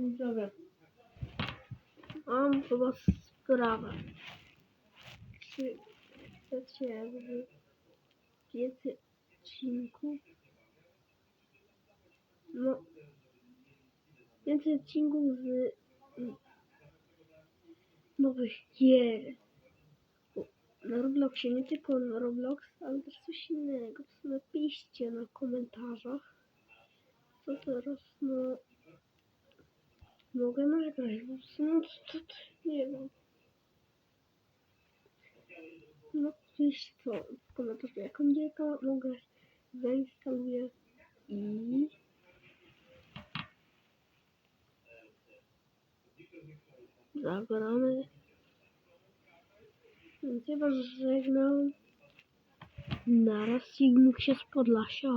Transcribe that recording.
Dobra. Mam chyba sprawę. Czy chcecie jakby więcej odcinków? No. Więcej odcinków z nowych gier. Na Robloxie, nie tylko na Roblox, ale też coś innego. Napiszcie na komentarzach. Co teraz no mogę nagrać, sumie to, to, to nie wiem. No pisz co w komentarzu, jaką gierkę mogę zainstaluję i zagramy. Was żegnam. Naraz Sigmuk się z Podlasia.